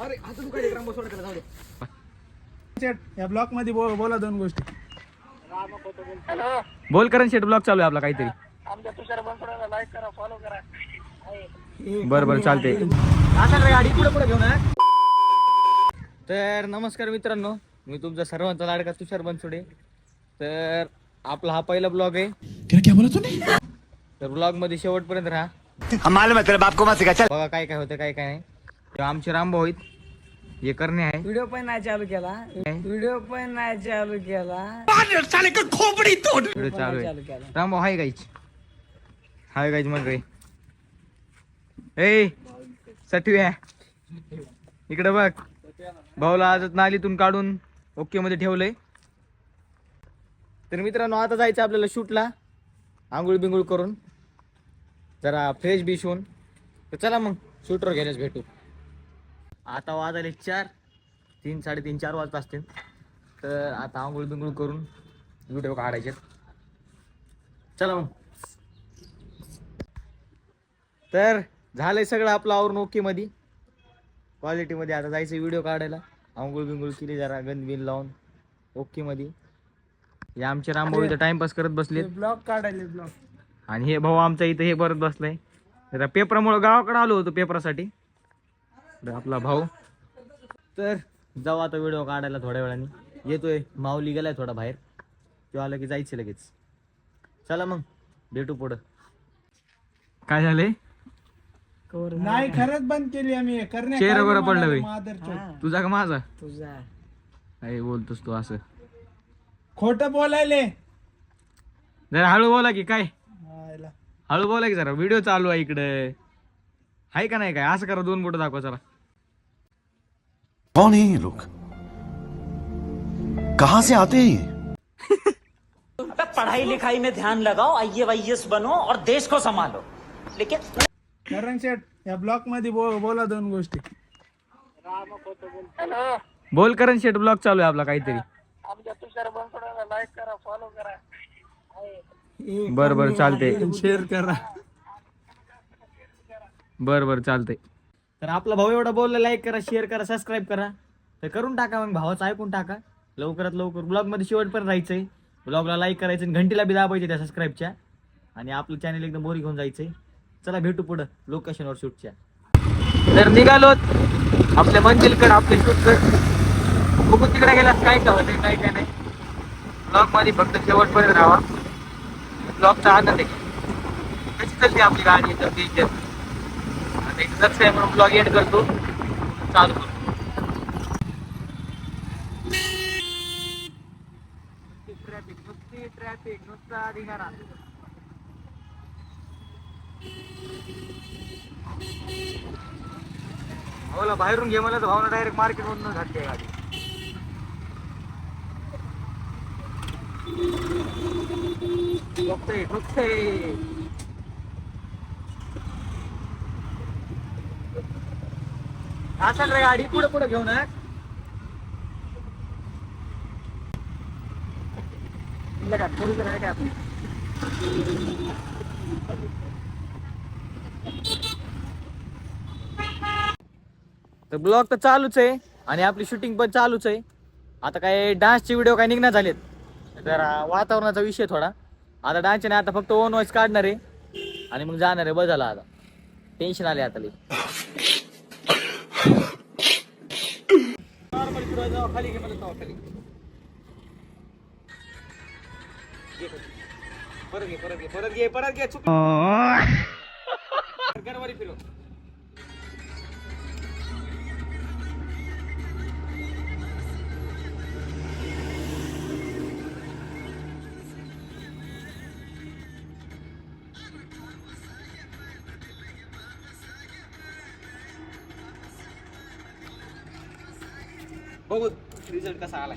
अरे सोडा त्याला? जाऊ दे. या ब्लॉकमध्ये बो- बोला दोन गोष्टी. बोल करण शेट ब्लॉग चालू आहे आपला काहीतरी. बरं बरं चालते असा रे गाडी? पुढे पुढे घेऊन ये. तर नमस्कार मित्रांनो मी तुमचा सर्वांचा लाडका तुषार बनसोडे. तर आपला हा पहिला ब्लॉग आहे. तर ब्लॉगमध्ये शेवटपर्यंत राहा. मालूम है तेरे बाप को मत सिखा चल. बघा काय काय होतं काय काय नाही. आमचे रामभाऊ आहेत. हे करणे आहे. व्हिडिओ पण नाही चालू केला. व्हिडिओ पण नाही चालू केला. व्हिडिओ चालू चालू आहे केला. रामभाऊ हाय गाईच हाय गाईच मग ए सटव्या इकडे बघ. भाऊला आजच नालीतून काढून ओके मध्ये ठेवलंय. तर मित्रांनो आता जायचं आपल्याला शूटला. आंघोळ बिंगुळ करून. जरा फ्रेश बिश होऊन तर चला मग शूटवर घेण्यास भेटू. आता वाजले चार तीन साडेतीन चार वाजता असतील. तर आता आंघोळ बिंगुळ करून व्हिडिओ काढायचे. चला मग. तर झालंय सगळं आपलं आवरून ओके मध्ये क्वालिटी मध्ये आता जायचं व्हिडिओ काढायला. आंघोळ बिंगुळ केली जरा गंध बिन लावून ओके मध्ये हे आमचे रामभाऊ इथं टाइमपास करत बसलेत. ब्लॉक काढायले ब्लॉक आणि हे भाऊ आमचा इथं हे बरत बसलाय. जरा पेपरामुळं गावाकडे आलो होतो पेपरासाठी आपला भाऊ. तर जाऊ आता व्हिडिओ काढायला थोड्या वेळाने. येतोय. माऊली गेलाय थोडा बाहेर. तो आलं की जायचं लगेच. चला मग. भेटू पुढं. काय झालंय नाही. खरंच बंद केली आम्ही. करण्या चेहरा बरं पडलं. तुझा का माझा? तुझा. काय बोलतोस तू असं. खोटं बोलायले. जरा हळू बोला की काय? हायला. हळू बोला की जरा. व्हिडिओ चालू आहे इकडे. आहे का नाही काय? असं करा दोन बोट दाखवा जरा कौन है ये लोग? कहां से आते हैं ये? पढ़ाई लिखाई में ध्यान लगाओ आई बनो और देश को संभालो। लेकिन करण शेठ या ब्लॉकमध्ये बो- बोला दोन गोष्टी. बोल करण शेट ब्लॉग चालू आहे आपला काहीतरी. बर बर चालते शेअर करा. बर बर चालतंय. तर आपला भाऊ एवढा बोलला लाईक करा शेअर करा सबस्क्राईब करा. तर करून टाका मग भावाचं ऐकून टाका. लवकरात लवकर ब्लॉगमध्ये शेवटपर्यंत राहायचंय. ब्लॉगला लाईक करायचं आणि घंटीला बी दाबायचे त्या सबस्क्राईबच्या आणि आपलं चॅनल एकदम बोरी घेऊन जायचंय. चला भेटू पुढं लोकेशनवर शूटच्या तर निघालो. आपल्या मंजिलकर आपले शूटकर बघू तिकडे गेलास काय का होते काय काय नाही. ब्लॉगमध्ये फक्त शेवटपर्यंत राहा. ब्लॉगचा आनंद आहे कशी चालते आपली गाडी एकदम आता एक आहे म्हणून ब्लॉग एंड करतो. चालू करतो. ट्रॅफिक नुसती ट्रॅफिक नुसता धिंगाणा. भाऊला बाहेरून घे मला तर भावना डायरेक्ट मार्केट मधून घातली गाडी. ठोकते ठोकते असेल रे गाडी पुढे पुढे घेऊन का, तर ब्लॉग तर चालूच आहे आणि आपली शूटिंग पण चालूच आहे. आता काय डान्सचे व्हिडिओ काय निघणार झालेत? जरा वातावरणाचा विषय थोडा. आता डान्सचे नाही आता फक्त ओन वॉइस काढणार आहे. आणि मग जाणार आहे बस झाला आता. टेन्शन आले आता फिरवायचं जाऊ, खाली घे मला जाऊ, खाली घे. परत घे परत घे परत घे परत घे चुक गरवारी फिरव बघू. रिझल्ट कसा आलाय.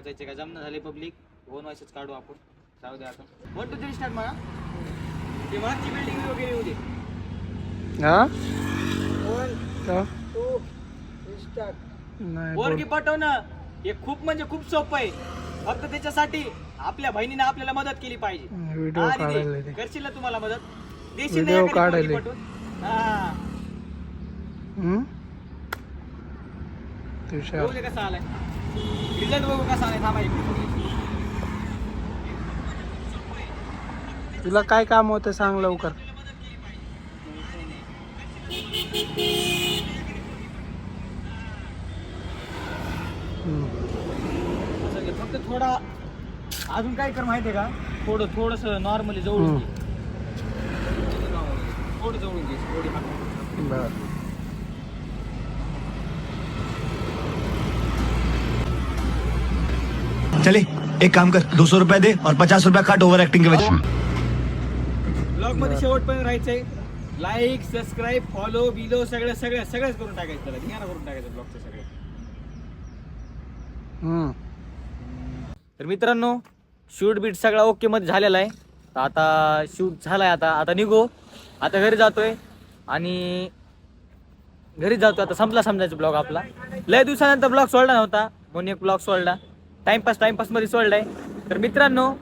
नाचायचे का? जमना झाले पब्लिक ओन व्हायचंच काढू आपण. जाऊ दे आता. वन टू थ्री स्टार्ट म्हणा ते मागची बिल्डिंग वगैरे येऊ दे. हा? टू स्टार्ट पाठवणं हे खूप म्हणजे खूप सोपं आहे. फक्त त्याच्यासाठी आपल्या बहिणीने आपल्याला मदत केली पाहिजे. करशील ना तुम्हाला मदत? देशील ना एखादी. पोरगी पाठवून? हा. हम्म? तुषार बघू दे कसा आलाय? रिझल्ट बघू कसा आलाय थांबा. तुला काय काम होतं सांग लवकर. फक्त थोडा अजून काय कर माहितीये का थोडं थोडस नॉर्मली. घे. थोडं जवळून घे थोडी. बर चले एक काम कर दो सौ रुपया दे और पचास रुपया काट ओवर एक्टिंग के वजह ब्लॉगमध्ये शेवटपर्यंत राहायचंय. लाईक सबस्क्राईब फॉलो बिलो सगळं सगळं सगळंच करून टाकायचं त्याला. करून टाकायचं ब्लॉगचं सगळं. हम्म. तर मित्रांनो शूट बीट सगळा ओके मध्ये झालेला आहे. तर आता शूट झालाय आता. आता निघू. आता घरी जातोय. आणि घरी जातो आता संपला समजायचा ब्लॉग आपला. लय दिवसानंतर ब्लॉग सोडला नव्हता. म्हणून एक ब्लॉग सोडला. टाइमपास टाइमपासमध्ये सोडलाय. तर मित्रांनो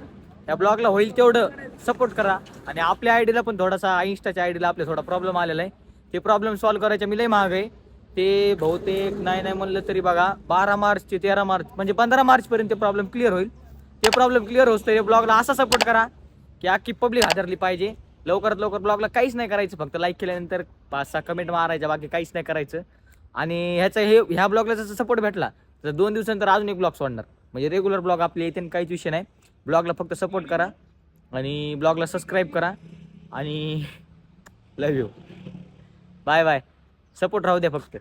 या ब्लॉगला होईल तेवढं सपोर्ट करा. आणि आपल्या आयडीला पण थोडासा इंस्टाच्या आयडीला आपल्या थोडा प्रॉब्लेम आलेला आहे. ते प्रॉब्लेम सॉल्व्ह करायच्या मी लय महाग आहे. ते बहुतेक नाही नाही म्हणलं तरी बघा बारा मार्च ते तेरा मार्च म्हणजे पंधरा मार्चपर्यंत ते प्रॉब्लेम क्लिअर होईल. ते प्रॉब्लेम क्लिअर होत या ब्लॉगला असा सपोर्ट करा की अख्खी पब्लिक हादरली पाहिजे. लवकरात लवकर ब्लॉगला काहीच नाही करायचं फक्त लाईक केल्यानंतर पाच सहा कमेंट मारायच्या बाकी काहीच नाही करायचं. आणि ह्याचा हे ह्या ब्लॉगला जसं सपोर्ट भेटला तर दोन दिवसानंतर अजून एक ब्लॉग सोडणार. म्हणजे रेग्युलर ब्लॉग आपले येते आणि काहीच विषय नाही. ब्लॉगला फक्त सपोर्ट करा आणि ब्लॉगला सबस्क्राईब करा आणि love you bye bye support राहू द्या फक्त.